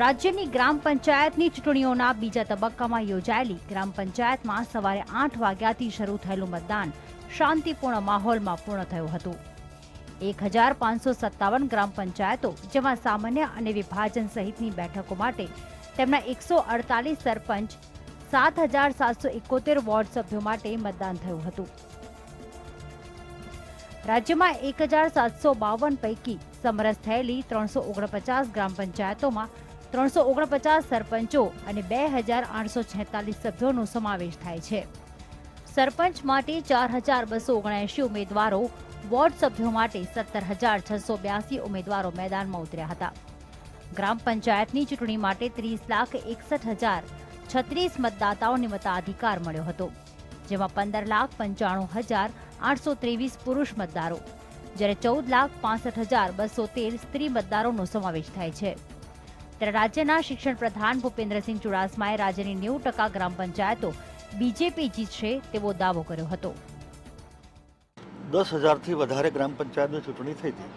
રાજ્યની ગ્રામ પંચાયતની ચૂંટણીઓના બીજા તબક્કામાં યોજાયેલી ગ્રામ પંચાયતમાં સવારે આઠ વાગ્યાથી શરૂ થયેલું મતદાન શાંતિપૂર્ણ માહોલમાં પૂર્ણ થયું હતું. એક હજાર પાંચસો સત્તાવન ગ્રામ પંચાયતો, જેમાં સામાન્ય અને વિભાજન સહિતની બેઠકો માટે તેમના એકસો અડતાલીસ સરપંચ, સાત હજાર સાતસો એકોતેર વોર્ડ સભ્યો માટે મતદાન થયું હતું. રાજ્યમાં એક હજાર સાતસો બાવન પૈકી સમરસ થયેલી ત્રણસો ઓગણપચાસ ગ્રામ પંચાયતોમાં ત્રણસો ઓગણપચાસ સરપંચો અને બે હજાર આઠસો છેતાલીસ સભ્યોનો સમાવેશ થાય છે. સરપંચ માટે ચાર હજાર બસો ઓગણએંશી ઉમેદવારો, વોર્ડ સભ્યો માટે સત્તર હજાર છસો બ્યાસી ઉમેદવારો મેદાનમાં ઉતર્યા હતા. ગ્રામ પંચાયતની ચૂંટણી માટે ત્રીસ લાખ એકસઠ હજાર છત્રીસ મતદાતાઓને મતાધિકાર મળ્યો હતો, જેમાં પંદર લાખ પંચાણું હજાર આઠસો ત્રેવીસ પુરુષ મતદારો, જ્યારે ચૌદ લાખ પાસઠ હજાર બસો તેર સ્ત્રી મતદારોનો સમાવેશ થાય છે. ત્યારે રાજ્યના શિક્ષણ પ્રધાન ભૂપેન્દ્રસિંહ ચુડાસમાએ રાજ્યની નેવું ટકા ગ્રામ પંચાયતો બીજેપી જીતશે તેવો દાવો કર્યો હતો. દસ હજારથી વધારે ગ્રામ પંચાયતની ચૂંટણી થઈ હતી.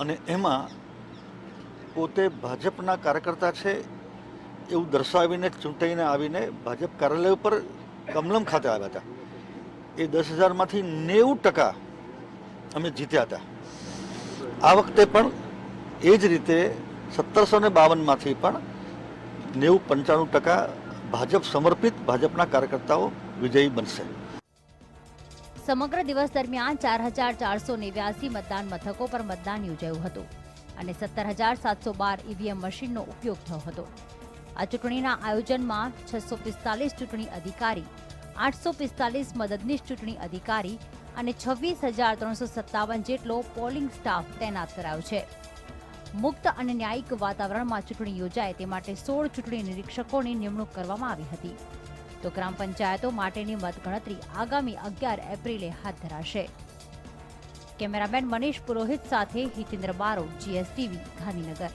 અને એમાં પોતે ભાજપના કાર્યકર્તા છે એવું દર્શાવીને, ચૂંટાઈને આવીને ભાજપ કાર્યાલય ઉપર કમલમ ખાતે આવ્યા હતા. એ દસ હજારમાંથી નેવું ટકા અમે જીત્યા હતા. આ વખતે પણ એ જ રીતે સત્તરસો ને બાવનમાંથી પણ નેવું પંચાણું ટકા ભાજપ સમર્પિત ભાજપના કાર્યકર્તાઓ વિજયી બનશે. સમગ્ર દિવસ દરમિયાન ચાર હજાર ચારસો નેવ્યાસી મતદાન મથકો પર મતદાન યોજાયું હતું અને સત્તર હજાર સાતસો બાર ઈવીએમ મશીનનો ઉપયોગ થયો હતો. આ ચૂંટણીના આયોજનમાં છસો પિસ્તાલીસ ચૂંટણી અધિકારી, આઠસો પિસ્તાલીસ મદદનીશ ચૂંટણી અધિકારી અને છવ્વીસ હજાર ત્રણસો સત્તાવન જેટલો પોલિંગ સ્ટાફ તૈનાત કરાયો છે. મુક્ત અને ન્યાયિક વાતાવરણમાં ચૂંટણી યોજાય તે માટે સોળ ચૂંટણી નિરીક્ષકોની નિમણૂક કરવામાં આવી હતી. તો ગ્રામ પંચાયતો માટેની મતગણતરી આગામી અગિયાર એપ્રિલે હાથ ધરાશે. કેમેરામેન મનીષ પુરોહિત સાથે હિતેન્દ્ર બારો, જીએસટીવી, ગાંધીનગર.